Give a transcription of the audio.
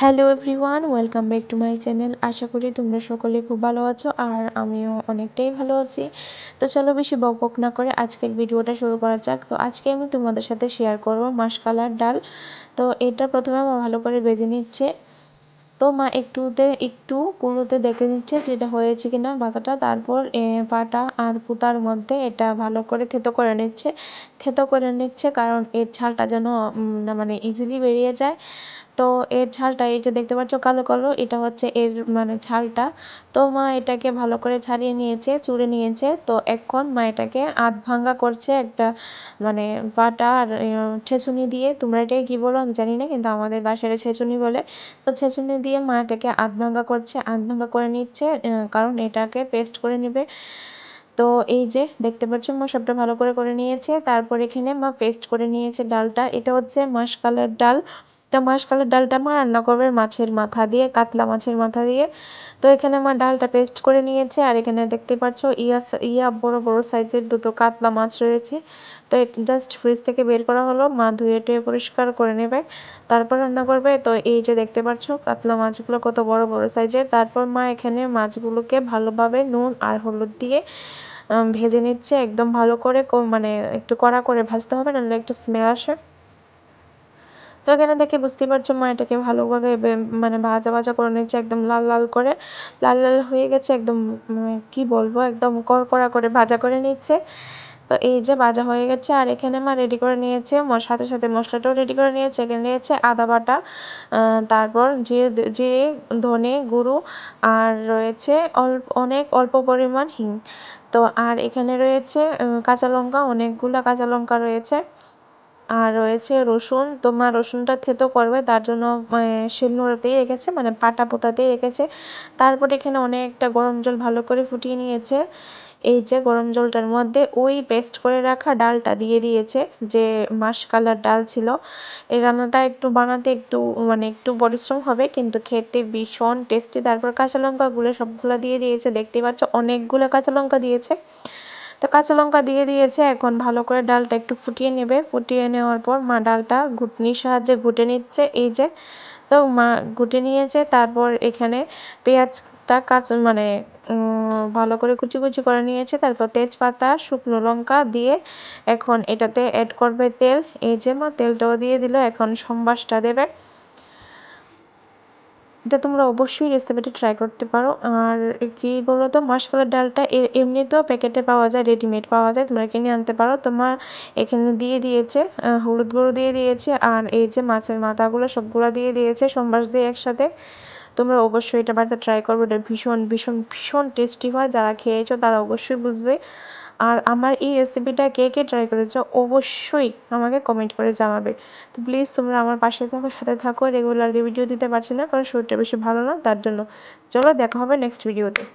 Hello everyone welcome back to my channel আশা করি তোমরা সকলে খুব ভালো আছো আর আমিও অনেকটাই ভালো আছি। তো চলো বেশি বক বক না করে আজকের ভিডিওটা শুরু করা যাক। তো আজকে আমি তোমাদের সাথে শেয়ার করব মাসকালার ডাল। তো এটা প্রথমে মা ভালো করে বেজে নিচ্ছে। তো মা একটুতে, একটু কুড়োতে দেখে নিচ্ছে যেটা হয়েছে কিনা পাতাটা। তারপর পাটা আর পুতার মধ্যে এটা ভালো করে থেতো করে নিচ্ছে। থেতো করে নিচ্ছে কারণ এর ছালটা যেন মানে ইজিলি বেরিয়ে যায়। তো এর ঝালটা এই যে দেখতে পাচ্ছ কালো কালো, এটা হচ্ছে এর মানে ঝালটা। তো মা এটাকে ভালো করে ছাড়িয়ে নিয়েছে, চুড়ে নিয়েছে। তো এখন মা এটাকে আধ ভাঙ্গা করছে একটা মানে বাটা আর ছেঁচুনি দিয়ে। তোমরা এটাকে কী বলো? আমি জানি না, কিন্তু আমাদের বাসায় ছেঁচুনি বলে। তো ছেঁচুনি দিয়ে মা এটাকে আধ ভাঙ্গা করছে, আধ ভাঙ্গা করে নিচ্ছে কারণ এটাকে পেস্ট করে নেবে। তো এই যে দেখতে পাচ্ছ মা সবটা ভালো করে করে নিয়েছে। তারপর এখানে মা পেস্ট করে নিয়েছে ডালটা। এটা হচ্ছে মাসকালের ডাল। তো মাসকালের ডালটা মা রান্না করবে মাছের মাথা দিয়ে, কাতলা মাছের মাথা দিয়ে। তো এখানে মা ডালটা পেস্ট করে নিয়েছে, আর এখানে দেখতে পাচ্ছ ইয়া ইয়া বড় বড় সাইজের দুটো কাতলা মাছ রয়েছে। তো জাস্ট ফ্রিজ থেকে বের করা হলো, মা ধুয়ে টুয়ে পরিষ্কার করে নেবে। তারপর রান্না করবে। তো এই যে দেখতে পাচ্ছ, কাতলা মাছগুলো কত বড় বড় সাইজের তারপর মা এখানে মাছগুলোকে ভালোভাবে নুন আর হলুদ দিয়ে ভেজে নিচ্ছে। একদম ভালো করে মানে একটু কড়া করে ভাজতে হবে, নাহলে একটু স্মেল আসে। তো এখানে দেখে বুঝতে পারছ মা, এটাকে ভালোভাবে মানে ভাজা ভাজা করে নিচ্ছে একদম লাল লাল করে। লাল লাল হয়ে গেছে, একদম মানে কি বলব, একদম কড়কড়া করে ভাজা করে নিচ্ছে। তো এই যে ভাজা হয়ে গেছে, আর এখানে মা রেডি করে নিয়েছে সাথে সাথে মশলাটাও রেডি করে নিয়েছে। এখানে নিয়েছে আদা বাটা তারপর যে যে ধনে গুঁড়ো, আর রয়েছে অল্প, অনেক অল্প পরিমাণ হিং। তো আর এখানে রয়েছে কাঁচা লঙ্কা, অনেকগুলো কাঁচা লঙ্কা রয়েছে। আর রয়েছে রসুন, তোমার রসুনটা থেতো করবে, তার জন্য শিলনোড়াতেই রেখেছে মানে পাটা পোতাতেই রেখেছে। তারপর এখানে অনেকটা গরম জল ভালো করে ফুটিয়ে নিয়েছে। এই যে গরম জলটার মধ্যে ওই পেস্ট করে রাখা ডালটা দিয়ে দিয়েছে, যে কালার ডাল ছিল। এই রান্নাটা একটু বানাতে একটু মানে একটু পরিশ্রম হবে, কিন্তু খেতে ভীষণ টেস্টি। তারপর কাঁচা লঙ্কাগুলো সবগুলো দিয়ে দিয়েছে, দেখতেই পাচ্ছ, অনেকগুলো কাঁচা লঙ্কা দিয়েছে। তো কাঁচা লঙ্কা দিয়ে দিয়েছে, এখন ভালো করে ডালটা একটু ফুটিয়ে নেবে। ফুটিয়ে নেওয়ার পর মা ডালটা ঘুটনির সাহায্যে ঘুটে নিচ্ছে, এই যে। তো মা ঘুটে নিয়েছে, তারপর এখানে পেঁয়াজটা কাঁচা মানে ভালো করে কুচি কুচি করে নিয়েছে। তারপর তেজপাতা, শুকনো লঙ্কা দিয়ে এখন এটাতে অ্যাড করবে তেল। এই যে মা তেলটাও দিয়ে দিল, এখন সম্বাসটা দেবে। এটা তোমরা অবশ্যই রেসিপিটি ট্রাই করতে পারো। আর কি বলো তো মাসকলার ডালটা এমনিতেও প্যাকেটে পাওয়া যায় রেডিমেড পাওয়া যায়, তোমরা কিনে আনতে পারো। তোমার এখানে দিয়ে দিয়েছে হলুদ গুঁড়ো দিয়ে দিয়েছে, আর এই যে মাছের মাথাগুলো সবগুলো দিয়ে দিয়েছে, সোমবার দিয়ে একসাথে। তোমরা অবশ্যই এটা বাড়িতে ট্রাই করবে, এটা ভীষণ ভীষণ ভীষণ টেস্টি হয়। যারা খেয়েছো তারা অবশ্যই বুঝবে। আর আমার এই রেসিপিটা কে কে ট্রাই করেছ, অবশ্যই আমাকে কমেন্ট করে জানাবে। তো প্লিজ তোমরা আমার পাশে থাকো, সাথে থাকো রেগুলারলি ভিডিও দিতে পারছি না, কারণ শরীরটা বেশি ভালো না, তার জন্য। চলো, দেখা হবে নেক্সট ভিডিওতে